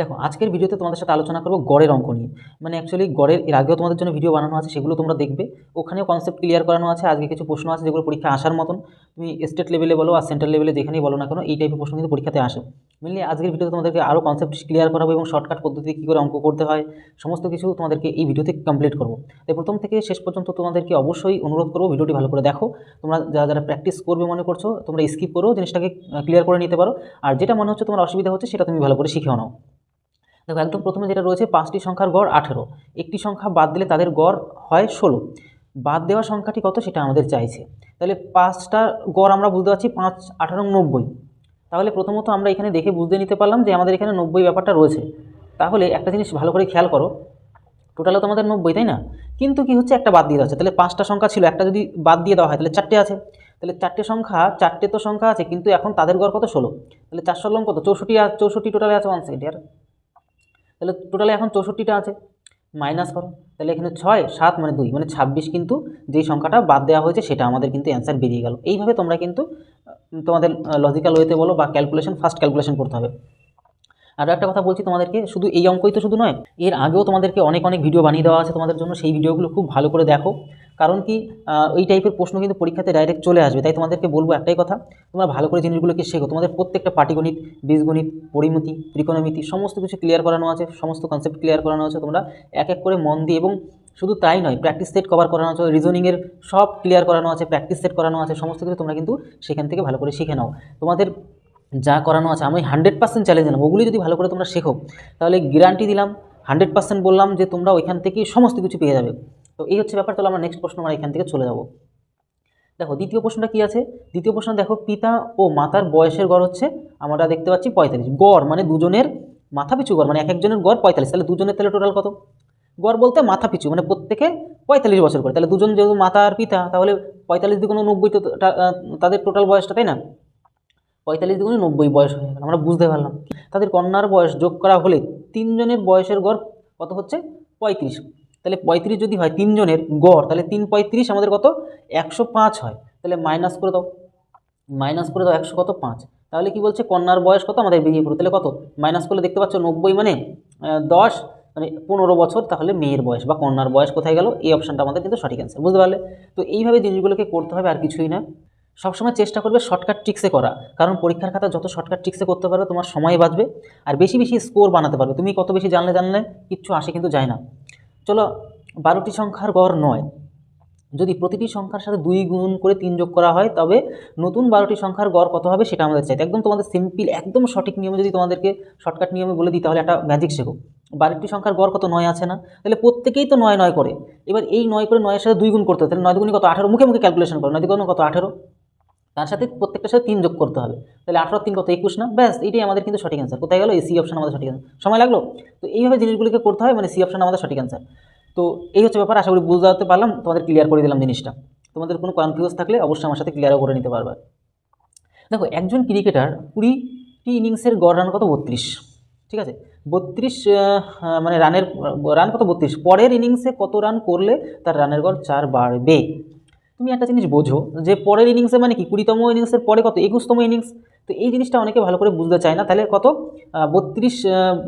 দেখো, আজকের ভিডিওতে তোমাদের সাথে আলোচনা করব গড়ের অঙ্ক নিয়ে। মানে অ্যাকচুয়ালি গড়ের, এর আগেও তোমাদের জন্য ভিডিও বানানো আছে, সেগুলো তোমরা দেখবে। ওখানেও কনসেপ্ট ক্লিয়ার করানো আছে, আজকে কিছু প্রশ্ন আছে যেগুলো পরীক্ষা আসার মতন। তুমি স্টেট লেভেলে বলো আর সেন্ট্রাল লেভেলে যেখানেই বলো না কেন, এই টাইপের প্রশ্ন কিন্তু পরীক্ষাতে আসে। মেনলি আজকের ভিডিওতে তোমাদেরকে আরও কনসেপ্ট ক্লিয়ার করাবো এবং শর্টকাট পদ্ধতি কী করে অঙ্ক করতে হয়, সমস্ত কিছু তোমাদেরকে এই ভিডিওতে কমপ্লিট করব। তাই প্রথম থেকে শেষ পর্যন্ত তোমাদেরকে অবশ্যই অনুরোধ করব ভিডিওটি ভালো করে দেখো। তোমরা যারা যারা প্র্যাকটিস করবে মনে করছ, তোমরা স্কিপ করো, জিনিসটাকে ক্লিয়ার করে নিতে পারো। আর যেটা মনে হচ্ছে তোমার অসুবিধা হচ্ছে, সেটা তুমি ভালো করে শিখেও নাও। দেখো, একদম প্রথমে যেটা রয়েছে, পাঁচটি সংখ্যার গড় আঠেরো। একটি সংখ্যা বাদ দিলে তাদের গড় হয় ষোলো। বাদ দেওয়া সংখ্যাটি কত? সেটা আমাদের চাইছে। তাহলে পাঁচটা গড় আমরা বুঝতে পারছি, পাঁচ, আঠারো নব্বই। তাহলে প্রথমত আমরা এখানে দেখে বুঝতে নিতে পারলাম যে আমাদের এখানে নব্বই ব্যাপারটা রয়েছে। তাহলে একটা জিনিস ভালো করে খেয়াল করো, টোটালও তো আমাদের নব্বই, তাই না? কিন্তু কি হচ্ছে? একটা বাদ দিয়ে দেওয়া হচ্ছে। তাহলে পাঁচটা সংখ্যা ছিল, একটা যদি বাদ দিয়ে দেওয়া হয়, তাহলে চারটে আছে। তাহলে চারটে সংখ্যা, চারটে তো সংখ্যা আছে, কিন্তু এখন তাদের গড় কত? ষোলো। তাহলে চারশো লং কত? চৌষট্টি চৌষট্টি টোটালে আছে ওয়ান সেকেন্ড তাহলে টোটালে এখন চৌষট্টিটা আছে। মাইনাস করো। তাহলে এখানে ছয়, সাত মানে দুই মানে ছাব্বিশ কিন্তু যেই সংখ্যাটা বাদ দেওয়া হয়েছে সেটা আমাদের কিন্তু অ্যান্সার বেরিয়ে গেল। এইভাবে তোমরা কিন্তু তোমাদের লজিক্যাল ওয়েতে বলো বা ক্যালকুলেশন ফার্স্ট ক্যালকুলেশন করতে হবে। আরও একটা কথা বলছি তোমাদেরকে, শুধু এই অঙ্কই তো শুধু নয়, এর আগেও তোমাদেরকে অনেক অনেক ভিডিও বানিয়ে দেওয়া আছে তোমাদের জন্য। সেই ভিডিওগুলো খুব ভালো করে দেখো। কারণ কি এই টাইপের প্রশ্ন কিন্তু পরীক্ষাতে ডাইরেক্ট চলে আসবে। তাই তোমাদেরকে বলব একটাই কথা, তোমরা ভালো করে জিনিসগুলোকে শেখো। তোমাদের প্রত্যেকটা পাটিগণিত, বীজগণিত, পরিমিতি, ত্রিকোণমিতি সমস্ত কিছু ক্লিয়ার করানো আছে, সমস্ত কনসেপ্ট ক্লিয়ার করানো আছে। তোমরা এক এক করে মন দিয়ে এবং শুধু তাই নয় প্র্যাকটিস সেট কভার করানো আছে রিজনিংয়ের সব ক্লিয়ার করানো আছে প্র্যাকটিস সেট করানো আছে, সমস্ত কিছু তোমরা কিন্তু সেখান থেকে ভালো করে শিখে নাও। তোমাদের যা করানো আছে, আমি হান্ড্রেড পার্সেন্ট চ্যালেঞ্জ দিলাম ওগুলি যদি ভালো করে তোমরা শেখো, তাহলে গ্যারান্টি দিলাম হান্ড্রেড পার্সেন্ট বললাম যে তোমরা ওইখান থেকেই সমস্ত কিছু পেয়ে যাবে। তো এই হচ্ছে ব্যাপার, তাহলে আমরা নেক্সট প্রশ্ন আমরা এখান থেকে চলে যাব। দেখো, দ্বিতীয় প্রশ্নটা কি আছে? দ্বিতীয় প্রশ্ন, দেখো, পিতা ও মাতার বয়সের গড় হচ্ছে, আমরা দেখতে পাচ্ছি পঁয়তাল্লিশ। গড় মানে দুজনের মাথা পিছু গড় মানে এক একজনের গড় পঁয়তাল্লিশ। তাহলে দুজনের তাহলে টোটাল কত? গড় বলতে মাথা পিছু মানে প্রত্যেকে পঁয়তাল্লিশ বছর করে। তাহলে দুজন যেহেতু মাতা আর পিতা, তাহলে পঁয়তাল্লিশ দিগুণ নব্বই তো তাদের টোটাল বয়সটা, তাই না? পঁয়তাল্লিশ দিগুণে নব্বই বয়স হয়ে গেল, আমরা বুঝতে পারলাম। তাদের কন্যার বয়স যোগ করা হলে তিনজনের বয়সের গড় কত হচ্ছে? পঁয়ত্রিশ। তাহলে পঁয়ত্রিশ যদি হয় তিনজনের গড়, তাহলে তিন পঁয়ত্রিশ আমাদের কত? একশো পাঁচ হয়। তাহলে মাইনাস করে দাও। মাইনাস করে দাও একশো কত? পাঁচ। তাহলে কি বলছে? কন্যার বয়স কত? আমাদের বেরিয়ে পড়ো তাহলে কত? মাইনাস করলে দেখতে পাচ্ছ নব্বই মানে দশ। মানে পনেরো বছর, তাহলে মেয়ের বয়স বা কন্যার বয়স কোথায় গেল? এই অপশানটা আমাদের কিন্তু সঠিক অ্যান্সার বুঝতে পারলে? তো এইভাবে জিনিসগুলোকে করতে হবে আর কিছুই না। সবসময় চেষ্টা করবে শর্টকাট ট্রিক্সে করা। কারণ পরীক্ষার খাতা যত শর্টকাট ট্রিক্সে করতে পারবে, তোমার সময় বাঁচবে। আর বেশি বেশি স্কোর বানাতে পারবে। তুমি কত বেশি জানলে জানলে কিচ্ছু আসে কিন্তু যায় না। চলো, বারোটি সংখ্যার গড় নয়। যদি প্রতিটি সংখ্যার সাথে দুই গুণ করে তিন যোগ করা হয়, তবে নতুন বারোটি সংখ্যার গড় কত হবে সেটা আমাদের চাইতে। একদম তোমাদের সিম্পল একদম সঠিক নিয়মে যদি তোমাদেরকে শর্টকাট নিয়মে বলে দিই, তাহলে একটা ম্যাজিক শেখো। বারোটি সংখ্যার গড় কত? নয় আছে না? তাহলে প্রত্যেকেই তো নয় নয় করে। এবার এই নয় করে নয়ের সাথে দুই গুণ করতে হবে। তাহলে নয় দুগুণে কত? আঠেরো? মুখে মুখে ক্যালকুলেশন করো। নয় দুগুণ কত? আঠেরো। তার সাথে প্রত্যেকটার সাথে তিন যোগ করতে হবে। তাহলে আঠারো তিন কত? একুশ না? ব্যাস, এটাই আমাদের কিন্তু সঠিক অ্যান্সার কোথায় গেলো? এই সি অপশন আমাদের সঠিক অ্যান্সার সময় লাগল? তো এইভাবে জিনিসগুলিকে করতে হয় মানে সি অপশন আমাদের সঠিক অ্যান্সার তো এই হচ্ছে ব্যাপার, আশা করি বুঝতে পারলাম। তোমাদের ক্লিয়ার করে দিলাম জিনিসটা। তোমাদের কোনো কনফিউজ থাকলে অবশ্যই আমার সাথে ক্লিয়ারও করে নিতে পারবে। দেখো, একজন ক্রিকেটার কুড়িটি ইনিংসের গড় রান কত? বত্রিশ। ঠিক আছে? বত্রিশ মানে রানের, রান কত? বত্রিশ। পরের ইনিংসে কত রান করলে তার রানের গড়? চার বাড়বে তুমি একটা জিনিস বোঝো যে পরের ইনিংসে মানে কি? কুড়িতম ইনিংসের পরে কত? একুশতম ইনিংস তো এই জিনিসটা অনেকে ভালো করে বুঝতে চায় না। তাহলে কত? বত্রিশ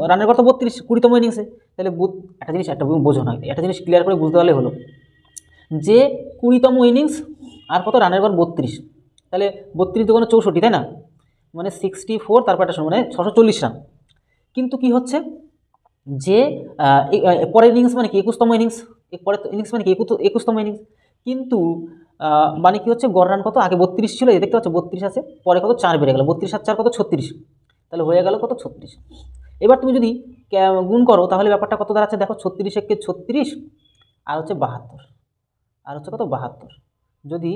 রানের কথা বত্রিশ, কুড়িতম ইনিংসে তাহলে একটা জিনিস একটা বোঝো না। একটা জিনিস ক্লিয়ার করে বুঝতে পারলে হলো। যে কুড়িতম ইনিংস আর কত? রানের গড় বত্রিশ। তাহলে বত্রিশ দোকানে চৌষট্টি, তাই না? মানে সিক্সটি ফোর তারপর একটা মানে ছশো চল্লিশ রান কিন্তু কি হচ্ছে? যে পরের ইনিংস মানে কি? একুশতম ইনিংস পরের ইনিংস মানে কি? একুশ- একুশতম ইনিংস কিন্তু মানে কি হচ্ছে, গড় রান কত? আগে বত্রিশ ছিল, এই দেখতে পাচ্ছ, বত্রিশ আছে, পরে কত চার বেড়ে গেল, বত্রিশ আর চার কত ছত্রিশ? তাহলে হয়ে গেল কত ছত্রিশ? এবার তুমি যদি গুণ করো, তাহলে ব্যাপারটা কত দাঁড়াচ্ছে? দেখো, ছত্রিশ একে ছত্রিশ, আর হচ্ছে বাহাত্তর, আর হচ্ছে কত? বাহাত্তর। যদি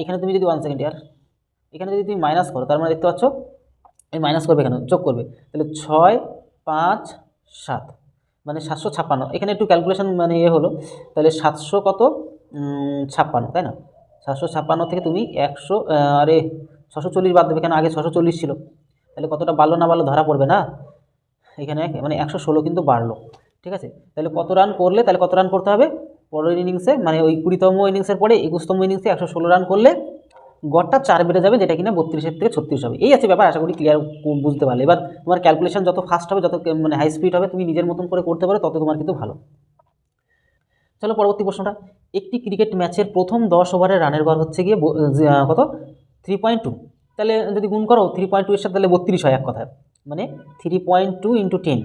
এখানে তুমি যদি ওয়ান সেকেন্ড ইয়ার, এখানে যদি তুমি মাইনাস করো, তার মানে দেখতে পাচ্ছ, এই মাইনাস করবে কেন? যোগ করবে। তাহলে ছয়, পাঁচ, সাত মানে সাতশো ছাপ্পান্ন। এখানে একটু ক্যালকুলেশন মানে ইয়ে হলো, তাহলে সাতশো কত? ছাপ্পান্ন, তাই না? সাতশো ছাপ্পান্ন থেকে তুমি একশো আরে ছশো চল্লিশ বাদ দেবে, কেন আগে ছশো চল্লিশ ছিল। তাহলে কতটা বাড়লো না বাড়লো ধরা পড়বে না? এখানে মানে একশো ষোলো কিন্তু বাড়লো, ঠিক আছে? তাহলে কত রান করলে, তাহলে কত রান করতে হবে? পরের ইনিংসে মানে ওই কুড়িতম ইনিংসের পরে একুশতম ইনিংসে একশো ষোলো রান করলে গড়টা চার বেড়ে যাবে, যেটা কিনা বত্রিশের থেকে ছত্রিশ হবে। এই আছে ব্যাপার, আশা করি ক্লিয়ার বুঝতে পারলে। এবার তোমার ক্যালকুলেশন যত ফাস্ট হবে, যত মানে হাই স্পিড হবে, তুমি নিজের মতন করে করতে পারো, তত তোমার কিন্তু ভালো। চলো পরবর্তী প্রশ্নটা। একটি ক্রিকেট ম্যাচের প্রথম দশ ওভারের রানের গড় হচ্ছে গিয়ে কত? থ্রি পয়েন্ট টু তাহলে যদি গুণ করো থ্রি পয়েন্ট টু এর সাথে তাহলে বত্রিশ হয় এক কথায়। মানে three point two into ten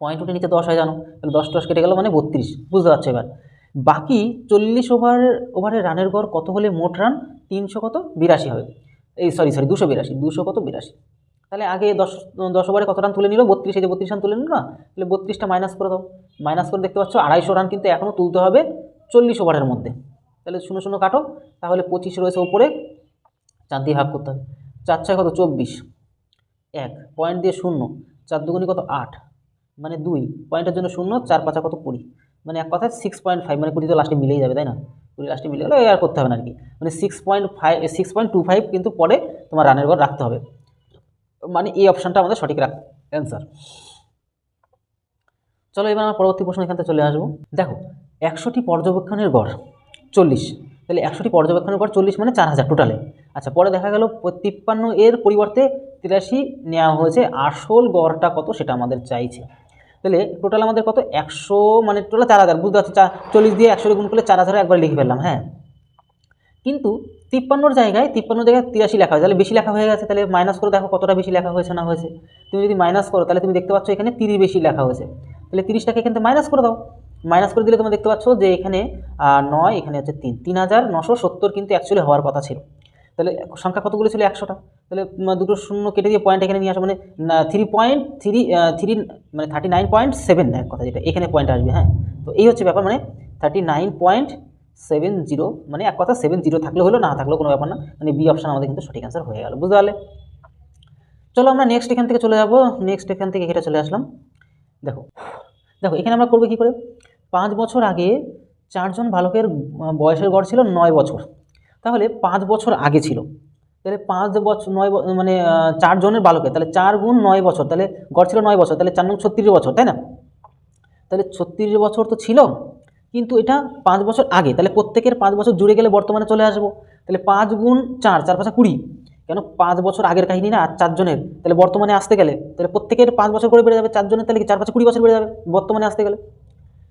point টুটের নিচে দশ হয়, জানো? তাহলে দশ দশ কেটে গেল মানে বত্রিশ। বুঝতে পারছ এবার? বাকি চল্লিশ ওভার, ওভারের রানের গড় কত হলে মোট রান? তিনশো কত? বিরাশি হবে। এই সরি সরি দুশো বিরাশি। দুশো কত? বিরাশি। তাহলে আগে দশ দশ ওভারে কত রান তুলে নিল? বত্রিশ। যে বত্রিশ রান তুলে নিল না? তাহলে বত্রিশটা মাইনাস করে দাও। মাইনাস করে দেখতে পাচ্ছ, আড়াইশো রান কিন্তু এখনও তুলতে হবে। চল্লিশ ওভারের মধ্যে। তাহলে শূন্য শূন্য কাটো, তাহলে পঁচিশ রয়েছে ওপরে চার দিয়ে ভাগ করতে হবে। চার ছয় কত? চব্বিশ। এক পয়েন্ট দিয়ে শূন্য, চার দুগুনি কত? আট। মানে দুই পয়েন্টের জন্য শূন্য, চার পাঁচা কত? কুড়ি। মানে এক কথায় সিক্স পয়েন্ট ফাইভ মানে কুড়ি তো লাস্টে মিলেই যাবে, তাই না? কুড়ি লাস্টে মিলে গেলে আর করতে হবে না আর কি মানে six point five six point two five কিন্তু পরে তোমার রানের ঘর রাখতে হবে। মানে এই অপশানটা আমাদের সঠিক রাখ অ্যান্সার চলো এবার আমার পরবর্তী প্রশ্ন এখান থেকে চলে আসব। দেখো একশোটি পর্যবেক্ষণের গড়, চল্লিশ। তাহলে একশোটি পর্যবেক্ষণের গড় চল্লিশ মানে চার হাজার টোটালে আচ্ছা পরে দেখা গেল তিপ্পান্ন এর পরিবর্তে তিরাশি নেওয়া হয়েছে। আসল গড়টা কত সেটা আমাদের চাইছে। তাহলে টোটাল আমাদের কত? একশো মানে টোটাল চার হাজার। বুঝতে পারছি? চল্লিশ দিয়ে একশো গুণ করলে চার হাজার একবার লিখে ফেললাম হ্যাঁ? কিন্তু তিপ্পান্নর জায়গায়, তিপ্পান্ন জায়গায় তিরাশি লেখা হয়েছে। তাহলে বেশি লেখা হয়ে গেছে। তাহলে মাইনাস করে দেখো কতটা বেশি লেখা হয়েছে না হয়েছে। তুমি যদি মাইনাস করো, তাহলে তুমি দেখতে পাচ্ছ এখানে তিরিশ বেশি লেখা হয়েছে। তাহলে তিরিশটাকে এখান থেকে মাইনাস করে দাও। মাইনাস করে দিলে তোমরা দেখতে পাচ্ছ যে এখানে নয়, এখানে হচ্ছে তিন। তিন হাজার নশো সত্তর কিন্তু অ্যাকচুয়ালি হওয়ার কথা ছিল। তাহলে সংখ্যা কতগুলো ছিল? একশোটা। তাহলে দুটো শূন্য কেটে দিয়ে পয়েন্ট এখানে নিয়ে আসা। মানে থ্রি পয়েন্ট থ্রি থ্রি মানে থার্টি নাইন পয়েন্ট সেভেন এক কথা যেটা। এখানে পয়েন্ট আসবে হ্যাঁ? তো এই হচ্ছে ব্যাপার। মানে thirty nine point seven zero মানে এক কথা সেভেন জিরো থাকলে হলো, না থাকলেও কোনো ব্যাপার না। মানে বি অপশান আমাদের কিন্তু সঠিক অ্যান্সার হয়ে গেল। বুঝতে পারলে? চলো আমরা নেক্সট এখান থেকে চলে যাব। নেক্সট এখান থেকে এটা চলে আসলাম। দেখো দেখো, এখানে আমরা করব কী করে? পাঁচ বছর আগে চারজন বালকের বয়সের গড় ছিল নয় বছর। তাহলে পাঁচ বছর আগে ছিল। তাহলে পাঁচ বছর নয় মানে চারজনের বালকের, তাহলে চার গুণ নয় বছর, তাহলে গড় ছিল নয় বছর, তাহলে চার নং ছত্রিশ বছর, তাই না? তাহলে ছত্রিশ বছর তো ছিল, কিন্তু এটা পাঁচ বছর আগে, তাহলে প্রত্যেকের পাঁচ বছর জুড়ে গেলে বর্তমানে চলে আসব। তাহলে পাঁচ গুণ চার চার পাঁচা কুড়ি, কেন পাঁচ বছর আগের কাহিনী না, আর চারজনের, তাহলে বর্তমানে আসতে গেলে, তাহলে প্রত্যেকের পাঁচ বছর করে বেড়ে যাবে, চারজনের তাহলে কি চার পাঁচা কুড়ি বছর বেড়ে যাবে, বর্তমানে আসতে গেলে?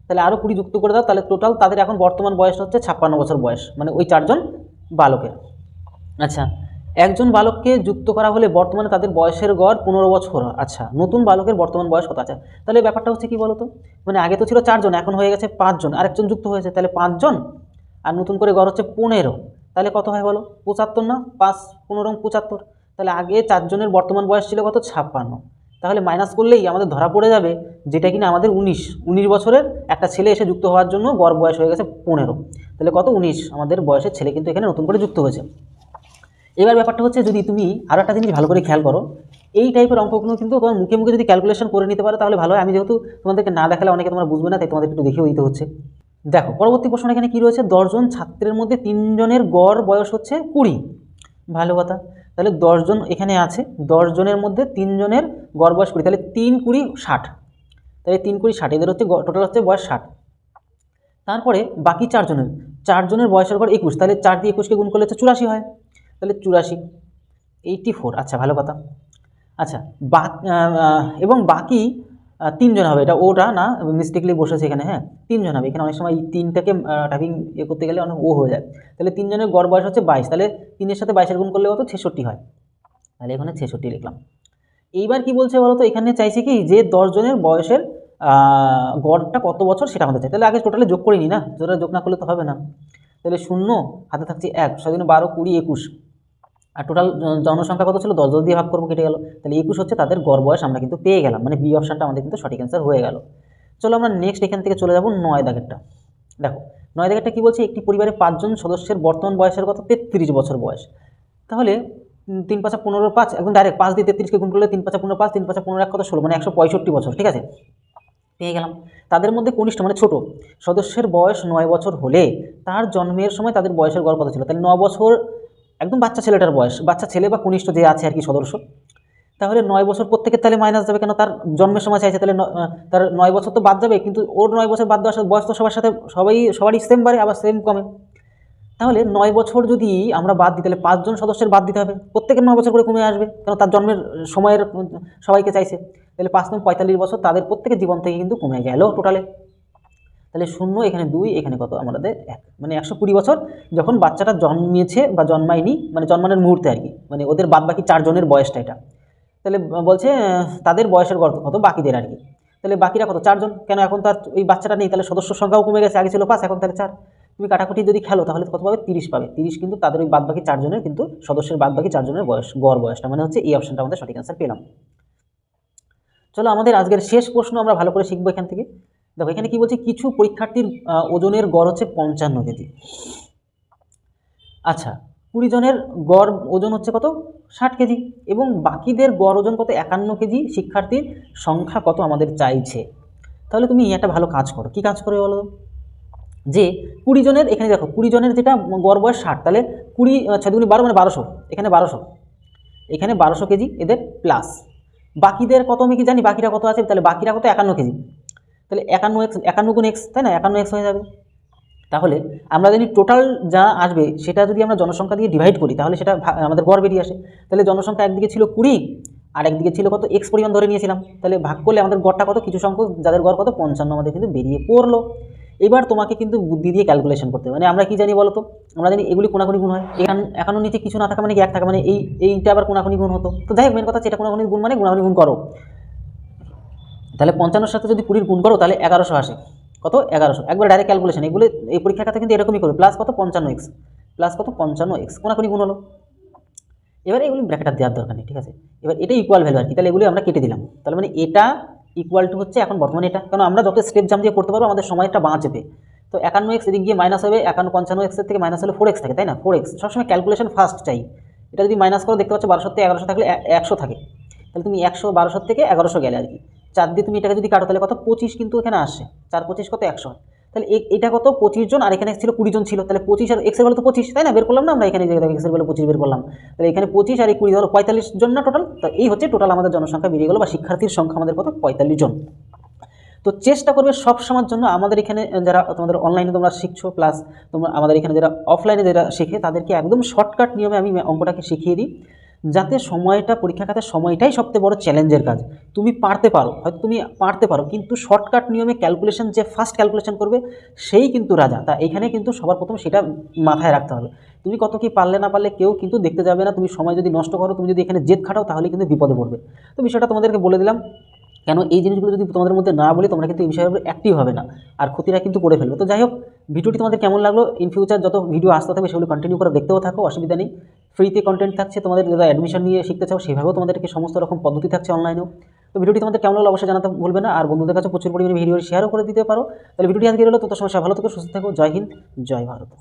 তাহলে আরও কুড়ি যুক্ত করে দাও, তাহলে টোটাল তাদের এখন বর্তমান বয়স হচ্ছে ছাপ্পান্ন বছর বয়স মানে ওই চারজন বালকের। আচ্ছা একজন বালককে যুক্ত করা হলে বর্তমানে তাদের বয়সের গড় পনেরো বছর। আচ্ছা নতুন বালকের বর্তমান বয়স কত? আছে তাহলে ব্যাপারটা হচ্ছে কি বলতো? মানে আগে তো ছিল চারজন, এখন হয়ে গেছে পাঁচজন, আরেকজন যুক্ত হয়েছে, তাহলে পাঁচজন, আর নতুন করে গড় হচ্ছে পনেরো। তাহলে কত হয় বলো? পঁচাত্তর না? পাঁচ, পনেরো পঁচাত্তর। তাহলে আগে চারজনের বর্তমান বয়স ছিল কত? ছাপ্পান্ন। তাহলে মাইনাস করলেই আমাদের ধরা পড়ে যাবে, যেটা কিনা আমাদের উনিশ। উনিশ বছরের একটা ছেলে এসে যুক্ত হওয়ার জন্য গড় বয়স হয়ে গেছে পনেরো। তাহলে কত? উনিশ। আমাদের বয়সের ছেলে কিন্তু এখানে নতুন করে যুক্ত হয়েছে। এবার ব্যাপারটা হচ্ছে যদি তুমি আরও একটা জিনিস ভালো করে খেয়াল করো, এই টাইপের অঙ্কগুলো কিন্তু তোমার মুখে মুখে যদি ক্যালকুলেশন করে নিতে পারো, তাহলে ভালো হয়। আমি যেহেতু তোমাদেরকে না দেখালে অনেকে তোমরা বুঝবে না, তাই তোমাদের একটু দেখেও দিতে হচ্ছে। দেখো, পরবর্তী প্রশ্ন এখানে কী রয়েছে? দশজন ছাত্রের মধ্যে তিনজনের গড় বয়স হচ্ছে কুড়ি। ভালো কথা। তাহলে দশজন এখানে আছে দশজনের মধ্যে তিনজনের গড় বয়স কুড়ি, তাহলে তিন কুড়ি ষাট। তাহলে তিন কুড়ি ষাট, এদের হচ্ছে টোটাল হচ্ছে বয়স ষাট। তারপরে বাকি চারজনের চারজনের বয়সের গড় একুশ, তাহলে চার দিয়ে একুশকে গুণ করলে হচ্ছে চুরাশি হয়। তাহলে চুরাশি এইটি ফোর আচ্ছা ভালো কথা। আচ্ছা বা এবং বাকি তিনজন হবে। এটা ওটা না মিস্টেকলি বসেছে এখানে হ্যাঁ? তিনজন হবে। এখানে অনেক সময় এই তিনটাকে টাইপিং ইয়ে করতে গেলে অনেক ও হয়ে যায়। তাহলে তিনজনের গড় বয়স হচ্ছে বাইশ। তাহলে তিনের সাথে বাইশের গুণ করলে কত? ছেষট্টি হয়। তাহলে এখানে ছেষট্টি লিখলাম। এইবার কি বলছে বলো তো এখানে চাইছে কি? যে দশজনের বয়সের গড়টা কত বছর সেটা আমাদের চাই। তাহলে আগে টোটালে যোগ করে নিই না? টোটালে যোগ না করলে তো হবে না। তাহলে শূন্য, হাতে থাকছে এক। সেদিন বারো কুড়ি একুশ। আর টোটাল জনসংখ্যা কত ছিল? দশ দশ দিয়ে ভাগ করব, কেটে গেল। তাহলে একুশ হচ্ছে তাদের গড় বয়স, আমরা কিন্তু পেয়ে গেলাম। মানে বি অপশানটা আমাদের কিন্তু সঠিক অ্যান্সার হয়ে গেল। চলো আমরা নেক্সট এখান থেকে চলে যাব নয় দাগেরটা। দেখো, নয় দাগেরটা কী বলছে? একটি পরিবারে পাঁচজন সদস্যের বর্তমান বয়সের কত তেত্রিশ বছর বয়স। তাহলে তিন পাঁচা পনেরো পাঁচ, একদম ডাইরেক্ট পাঁচ দিয়ে তেত্রিশকে গুণ করলে তিন পাঁচা পনেরো পাঁচ, তিন পাঁচা পনেরো এক কত ষোলো? মানে একশো পঁয়ষট্টি বছর, ঠিক আছে? পেয়ে গেলাম। তাদের মধ্যে কনিষ্ঠ মানে ছোট। সদস্যের বয়স নয় বছর হলে তার জন্মের সময় তাদের বয়সের গড় কত ছিল? তাহলে ন বছর একদম বাচ্চা ছেলেটার বয়স। বাচ্চা ছেলে বা কনিষ্ঠ যে আছে আর কি সদস্য, তাহলে নয় বছর প্রত্যেকের তাহলে মাইনাস যাবে কেন? তার জন্মের সময় চাইছে, তাহলে তার নয় বছর তো বাদ যাবে, কিন্তু ওর নয় বছর বাদ দেওয়ার বয়স তো সবার সাথে সবাই, সবারই সেম বাড়ে, আবার সেম কমে। তাহলে নয় বছর যদি আমরা বাদ দিই, তাহলে পাঁচজন সদস্যের বাদ দিতে হবে। প্রত্যেকের নয় বছর করে কমে আসবে কারণ তার জন্মের সময়ের সবাইকে চাইছে। তাহলে পাঁচ নয় পঁয়তাল্লিশ বছর তাদের প্রত্যেকের জীবন থেকে কিন্তু কমে গেল টোটালে তাহলে শূন্য এখানে দুই, এখানে কত? আমাদের এক। মানে একশো কুড়ি বছর যখন বাচ্চাটা জন্মিয়েছে বা জন্মায়নি মানে জন্মানোর মুহূর্তে আর কি মানে ওদের বাদ বাকি চারজনের বয়সটা এটা। তাহলে বলছে তাদের বয়সের গর্ত কত? বাকিদের আর কি। তাহলে বাকিরা কত? চারজন। কেন এখন তার ওই বাচ্চাটা নেই? তাহলে সদস্য সংখ্যাও কমে গেছে, আগে ছিল পাঁচ, এখন তাহলে চার। তুমি কাটাকুটি যদি খেলো, তাহলে কত পাবে? তিরিশ পাবে। তিরিশ কিন্তু তাদের ওই বাদবাকি চারজনের কিন্তু সদস্যের বাদবাকি চারজনের বয়স, গড় বয়সটা। মানে হচ্ছে এই অপশনটা আমাদের সঠিক অ্যান্সার পেলাম। চলো, আমাদের আজকের শেষ প্রশ্ন আমরা ভালো করে শিখব এখান থেকে। দেখো, এখানে কি বলছে? কিছু পরীক্ষার্থীর ওজনের গড় হচ্ছে পঞ্চান্ন কেজি। আচ্ছা কুড়ি জনের গড় ওজন হচ্ছে কত? ষাট কেজি। এবং বাকিদের গড় ওজন কত? একান্ন কেজি। শিক্ষার্থীর সংখ্যা কত আমাদের চাইছে? তাহলে তুমি একটা ভালো কাজ করো। কি কাজ করবে বলো? যে কুড়ি জনের, এখানে দেখো, কুড়ি জনের যেটা গড় বয়স ষাট, তাহলে কুড়ি ছয় দুগুনি বারো মানে বারোশো। এখানে বারোশো। এখানে বারোশো কেজি এদের প্লাস বাকিদের কত আমি কি জানি? বাকিরা কত আছে? তাহলে বাকিরা কত? একান্ন কেজি। তাহলে একান্ন এক্স, একান্ন গুণ এক্স, তাই না? একান্ন এক্স হয়ে যাবে। তাহলে আমরা যদি টোটাল যা আসবে, সেটা যদি আমরা জনসংখ্যা দিয়ে ডিভাইড করি, তাহলে সেটা আমাদের গড় বেরিয়ে আসে। তাহলে জনসংখ্যা একদিকে ছিল কুড়ি, আর একদিকে ছিল কত? এক্স পরিমাণ ধরে নিয়েছিলাম। তাহলে ভাগ করলে আমাদের গড়টা কত? কিছু সংখ্যক, যাদের গড় কত? পঞ্চান্ন আমাদের কিন্তু বেরিয়ে পড়ল। এবার তোমাকে কিন্তু বুদ্ধি দিয়ে ক্যালকুলেশন করতে মানে আমরা কি জানি বলো তো আমরা জানি এগুলি কোনাকুনি গুণ হয়। এখান একান্ন নিচে কিছু না থাকা মানে কি? এক থাকা মানে এই এইটা আবার কোনাকুনি গুণ হতো। তো যাই হোক মেন কথা এটা কোনাকুনি গুণ মানে গুণাগুনি গুণ করো। তাহলে পঞ্চান্নর সাথে যদি কুড়ির গুণ করো, তাহলে এগারোশো আসে। কত? এগারোশো। একবার ডাইরেক্ট ক্যালকুলেশন এগুলো এই পরীক্ষার খাতে কিন্তু এরকমই করবে। প্লাস কত? পঞ্চান্ন এক্স প্লাস কত? পঞ্চান্ন এক্স কোনাকুনি গুণ হলো। এবার এগুলি ব্র্যাকেট দেওয়ার দরকার নেই, ঠিক আছে? এবার এটা ইকুয়াল ভ্যালু আর কি। তাহলে এগুলি আমরা কেটে দিলাম। তাহলে মানে এটা ইকুয়াল টু হচ্ছে এখন বর্তমানে এটা। কারণ আমরা যত স্টেপ জাম দিয়ে করতে পারব, আমাদের সময়টা বাঁচবে। তো একান্ন এক্স এদিক গিয়ে মাইনাস হবে, একান্ন, পঞ্চান্ন এক্সের থেকে মাইনাস হলে ফোর এক্স থাকে, তাই না? ফোর এক্স সবসময় ক্যালকুলেশন ফার্স্ট চাই। এটা যদি মাইনাস করো, দেখতে পাচ্ছ বারোশো থেকে এগারোশো থাকলে একশো থাকে। তাহলে তুমি একশো, বারোশো থেকে এগারোশো গেলে আর কি। চার দিয়ে তুমি এটাকে যদি কাটো, তাহলে কত? পঁচিশ কিন্তু এখানে আসে। চার, পঁচিশ কত? একশো। তাহলে এটা কত? পঁচিশ জন, আর এখানে ছিল কুড়ি জন ছিল। তাহলে পঁচিশ আর এক্সের বেলা তো পঁচিশ, তাই না? বের করলাম না আমরা? এখানে এক্সের বেলা পঁচিশ বের করলাম। তাহলে এখানে পঁচিশ আর এই কুড়ি হলো পঁয়তাল্লিশ জন না টোটাল তো এই হচ্ছে টোটাল আমাদের জনসংখ্যা বেরিয়ে গেলো, বা শিক্ষার্থীর সংখ্যা আমাদের কত? পঁয়তাল্লিশ জন। তো চেষ্টা করবে সব সময়ের জন্য আমাদের এখানে যারা তোমাদের অনলাইনে তোমরা শিখছো প্লাস তোমরা আমাদের এখানে যারা অফলাইনে যারা শেখে, তাদেরকে একদম শর্টকাট নিয়মে আমি অঙ্কটাকে শিখিয়ে দিই। যাতে সময়টা পরীক্ষা খাতার সময়টাই সবচেয়ে বড় চ্যালেঞ্জের কাজ। তুমি পারতে পারো, হয়তো তুমি পারতে পারো, কিন্তু শর্টকাট নিয়মে ক্যালকুলেশন যে ফার্স্ট ক্যালকুলেশন করবে, সেই কিন্তু রাজা। তা এখানে কিন্তু সবার প্রথম সেটা মাথায় রাখতে হবে। তুমি কত কি পারলে না পারলে কেউ কিন্তু দেখতে যাবে না। তুমি সময় যদি নষ্ট করো, তুমি যদি এখানে জেদ খাটাও, তাহলে কিন্তু বিপদে পড়বে। তো বিষয়টা তোমাদেরকে বলে দিলাম। কেন এই জিনিসগুলো যদি তোমাদের মধ্যে না বলি, তোমরা কিন্তু এই বিষয়ের অ্যাক্টিভ হবে না। আর ক্ষতিটা কিন্তু করে ফেলবে। তো যাই হোক, ভিডিওটি তোমাদের কেমন লাগল? ইন ফিউচার যত ভিডিও আসতে থাকবে, সেগুলো কন্টিনিউ করে দেখতেও থাকো, অসুবিধা নেই। ফ্রিতে কন্টেন্ট থাকছে, তোমাদের যারা অ্যাডমিশন নিয়ে শিখতে চাও, সেভাবেও তোমাদেরকে সমস্ত রকম পদ্ধতি থাকছে অনলাইনেও তো ভিডিওটি তোমাদের কেমন লাগল অবশ্যই জানাতে ভুলবে না। আর বন্ধুদের কাছে প্রচুর পরিমাণে ভিডিও শেয়ারও করে দিতে পারো। তাহলে ভিডিওটি আজকে হলো তত সমস্যা ভালো থেকো, সুস্থ থাকো। জয় হিন্দ, জয় ভারত।